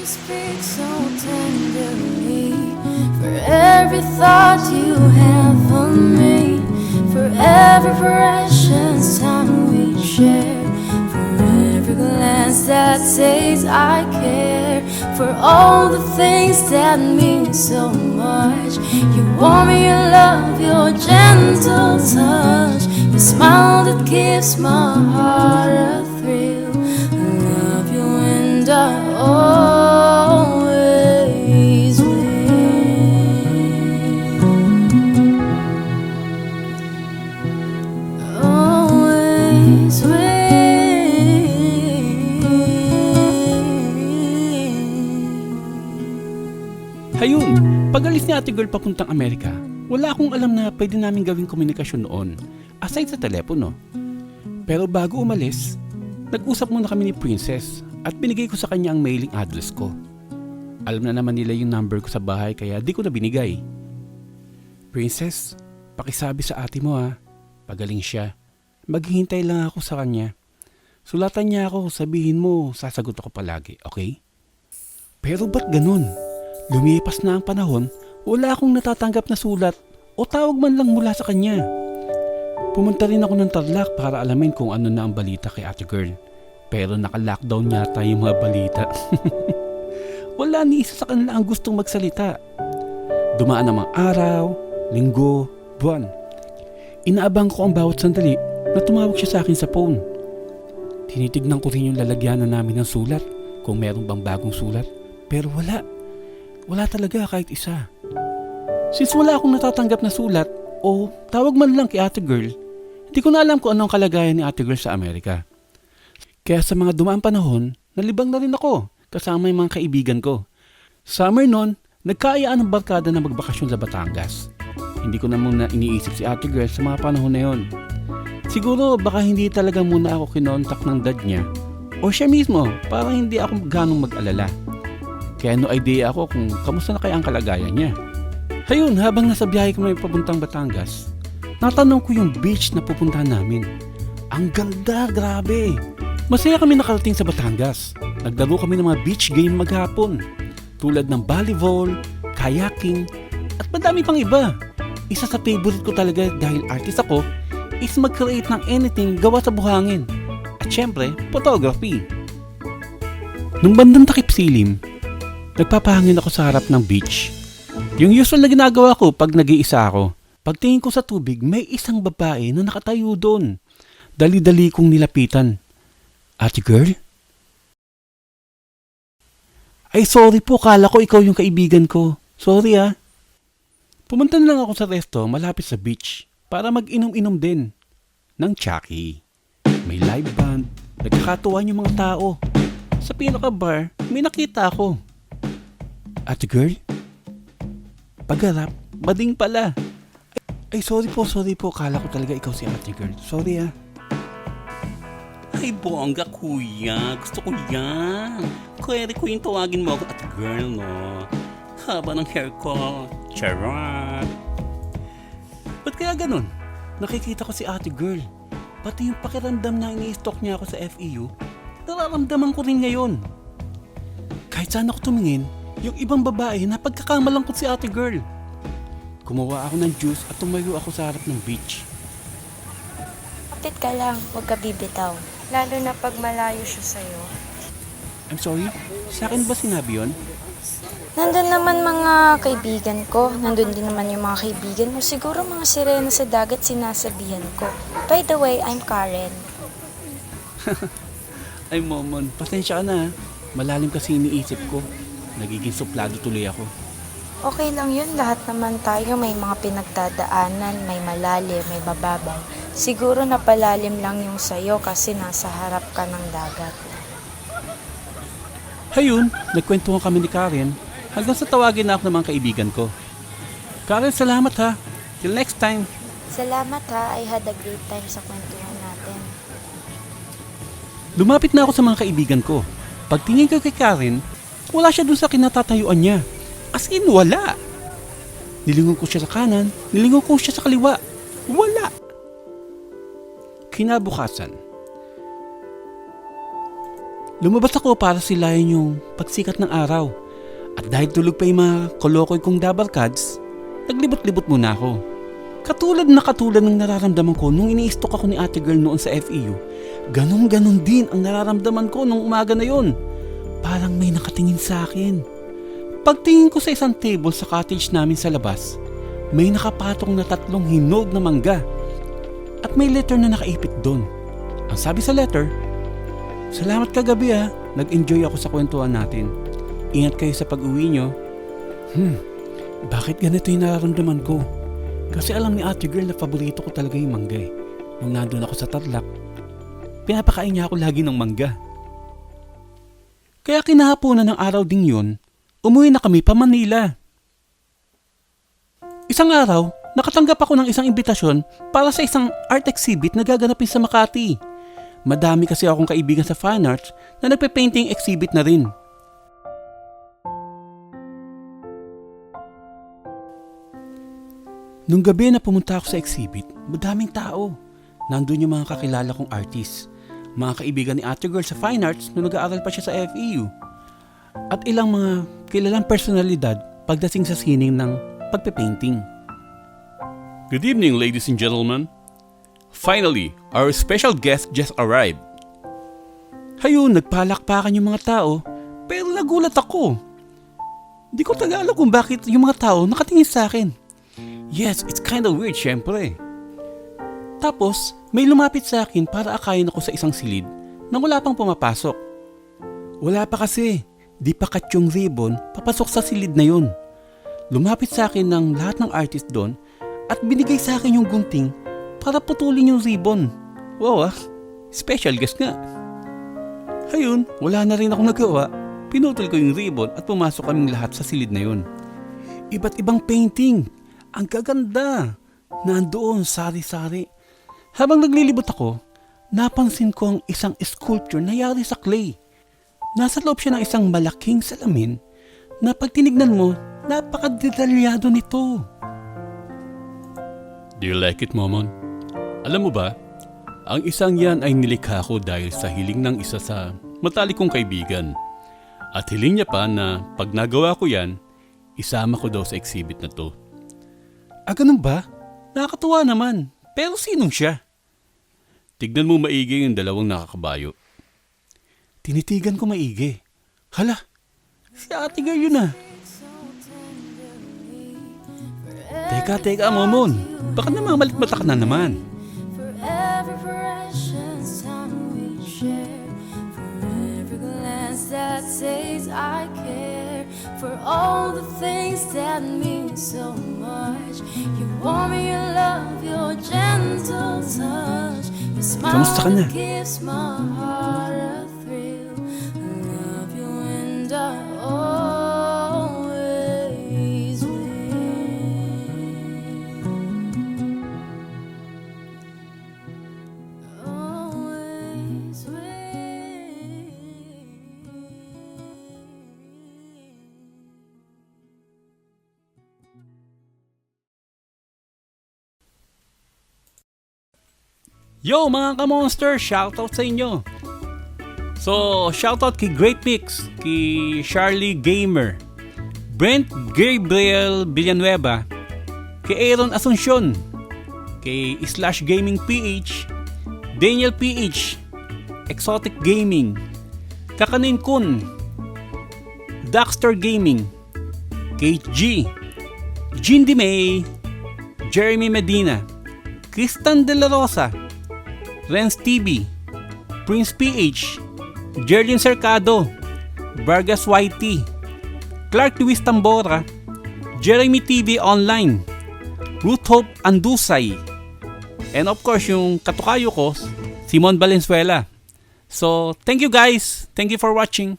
you speak so tenderly for every thought you have of me, for every precious time we share, for every glance that says I care, for all the things that mean so much. You warm me, your love, your gentle touch, your smile that gives my heart a thrill. I love you and I Hayun, pag alis ni ate girl papuntang Amerika, wala akong alam na pwede namin gawing komunikasyon noon, aside sa telepono. Pero bago umalis, nag-usap muna kami ni Princess at binigay ko sa kanya ang mailing address ko. Alam na naman nila yung number ko sa bahay kaya di ko na binigay. Princess, pakisabi sa ate mo ha, pagaling siya. Maghihintay lang ako sa kanya. Sulatan niya ako, sabihin mo, sasagot ako palagi, okay? Pero ba't ganun? Lumipas na ang panahon, wala akong natatanggap na sulat o tawag man lang mula sa kanya. Pumunta rin ako ng Tarlac para alamin kung ano na ang balita kay ate girl. Pero naka-lockdown yata yung mga balita. wala ni isa sa kanila ang gustong magsalita. Dumaan ang mga araw, linggo, buwan. Inaabang ko ang bawat sandali na tumawag siya sa akin sa phone. Tinitignan ko rin yung lalagyanan namin ng sulat kung meron bang bagong sulat. Pero wala. Wala talaga kahit isa. Since wala akong natatanggap na sulat o tawag man lang kay ate girl, hindi ko na alam kung anong kalagayan ni ate girl sa Amerika. Kaya sa mga dumaan panahon, nalibang na rin ako kasama yung mga kaibigan ko. Summer noon, nagkaayaan ng barkada na magbakasyon sa Batangas. Hindi ko na muna iniisip si ate girl sa mga panahon na yon. Siguro baka hindi talaga muna ako kinontak ng dad niya o siya mismo para hindi ako ganong mag-alala. Kaya no idea ako kung kamusta na kaya ang kalagayan niya. Hayun, habang nasa biyahe kami papuntang Batangas, natanong ko yung beach na pupuntahan namin. Ang ganda, grabe! Masaya kami nakarating sa Batangas. Naglaro kami ng mga beach game maghapon. Tulad ng volleyball, kayaking, at madami pang iba. Isa sa favorite ko talaga dahil artist ako is mag-create ng anything gawa sa buhangin. At syempre, photography. Nung bandang takip silim, nagpapahangin ako sa harap ng beach. Yung usual na ginagawa ko pag nag-iisa ako, pagtingin ko sa tubig, may isang babae na nakatayo doon. Dali-dali kong nilapitan. Ate girl? Ay sorry po, kala ko ikaw yung kaibigan ko. Sorry ah. Pumunta na lang ako sa resto malapit sa beach para mag-inom-inom din ng Chucky. May live band, nagkakatuwa yung mga tao. Sa pinaka-bar, may nakita ako. Ate girl? Pagharap, bading pala. Ay, ay, sorry po, sorry po. Kala ko talaga ikaw si ate girl. Sorry ah. Ay, bongga kuya. Gusto ko yan. Pwede ko yung tawagin mo ako ate girl, no? Haba ng hair ko. Charot. Ba't kaya ganun? Nakikita ko si ate girl. Pati yung pakiramdam na ini-stalk niya ako sa FEU, nararamdaman ko rin ngayon. Kahit saan ako tumingin, yung ibang babae na pagkakamalang ko si ate girl. Kumuha ako ng juice at tumayo ako sa harap ng beach. Kapit ka lang, huwag ka bibitaw. Lalo na pag malayo siya sa'yo. I'm sorry, sa akin ba sinabi yon? Nandun naman mga kaibigan ko. Nandun din naman yung mga kaibigan mo. Siguro mga sirena sa dagat sinasabihan ko. By the way, I'm Karen. Ay momon, pasensya ka na. Malalim kasi iniisip ko. Nagiging suplado tuloy ako. Okay lang yun. Lahat naman tayo may mga pinagdadaanan. May malalim, may mababaw. Siguro napalalim lang yung sayo kasi nasa harap ka ng dagat. Hayun, nagkwentuhan kami ni Karen hanggang sa tawagin na ako ng mga kaibigan ko. Karen, salamat ha. Till next time. Salamat ha. I had a great time sa kwentuhan natin. Lumapit na ako sa mga kaibigan ko. Pagtingin ko kay Karen, wala siya dun sa kinatatayuan niya. As in, wala. Nilingon ko siya sa kanan, nilingon ko siya sa kaliwa. Wala. Kinabukasan. Lumabas ako para silayan yung pagsikat ng araw. At dahil tulog pa yung mga kolokoy kong double cards, naglibot-libot muna ako. Katulad na katulad ng nararamdaman ko nung ini-stalk ako ni ate girl noon sa FEU, ganon-ganon din ang nararamdaman ko nung umaga na yon. Parang may nakatingin sa akin. Pagtingin ko sa isang table sa cottage namin sa labas, may nakapatong na tatlong hinog na mangga. At may letter na nakaipit doon. Ang sabi sa letter, Salamat kagabi ha, nag-enjoy ako sa kwentuhan natin. Ingat kayo sa pag-uwi nyo. Hmm, bakit ganito yung nararamdaman ko? Kasi alam ni ate girl na paborito ko talaga yung mangga eh. Nung nandun ako sa Tarlac, pinapakain niya ako lagi ng mangga. Kaya kinahaponan ng araw ding yun, umuwi na kami pa Manila. Isang araw, nakatanggap ako ng isang imbitasyon para sa isang art exhibit na gaganapin sa Makati. Madami kasi akong kaibigan sa fine arts na nagpe-painting exhibit na rin. Nung gabi na pumunta ako sa exhibit, madaming tao. Nandun yung mga kakilala kong artist, mga kaibigan ni Ate Girl sa fine arts nung nag-aaral pa siya sa FEU, at ilang mga kilalang personalidad pagdating sa sining ng pagpe-painting. Good evening, ladies and gentlemen. Finally, our special guest just arrived. Hayun, nagpalakpakan yung mga tao, pero nagulat ako. Hindi ko talaga alam kung bakit yung mga tao nakatingin sa akin. Yes, it's kind of weird, syempre. Tapos, may lumapit sa akin para akayin ako sa isang silid na wala pang pumapasok. Wala pa kasi, di pa cut yung ribbon papasok sa silid na yun. Lumapit sa akin ng lahat ng artist doon at binigay sa akin yung gunting para putulin yung ribbon. Wow ah, special guest nga. Ayun, wala na rin ako nagawa. Pinutol ko yung ribbon at pumasok kaming lahat sa silid na yun. Iba't ibang painting. Ang gaganda. Nandoon, sari-sari. Habang naglilibot ako, napansin ko ang isang sculpture na yari sa clay. Nasa loob siya ng isang malaking salamin na pag tinignan mo, napakadetalyado nito. Do you like it, Momon? Alam mo ba, ang isang yan ay nilikha ko dahil sa hiling ng isa sa matalik kong kaibigan. At hiling niya pa na pag nagawa ko yan, isama ko daw sa exhibit na to. Ah, ganun ba? Nakakatuwa naman. Pero sinong siya? Tignan mo maigi yung dalawang nakakabayo. Tinitigan ko maigi. Hala, si ate girl yun ah. Teka, teka, Momon. Baka namamalit mata ka na naman. That says I care, for all the things that mean so much. You warm me, your love, your gentle touch, your smile Kamusta ka na? that gives my heart a Yo mga ka-monster, shoutout sa inyo. So, shoutout kay Great Mix, kay Charlie Gamer, Brent Gabriel Villanueva, kay Aaron Asuncion, kay Slash Gaming PH, Daniel PH, Exotic Gaming, Kakanin Kun, Daxter Gaming, Kate G, Jindy May, Jeremy Medina, Kristan De La Rosa, Renz TV, Prince PH, Jerlyn Cercado, Vargas YT, Clark Luis Tambora, Jeremy TV Online, Ruth Hope Andusay, and of course yung katukayo ko, Simon Valenzuela. So, thank you guys. Thank you for watching.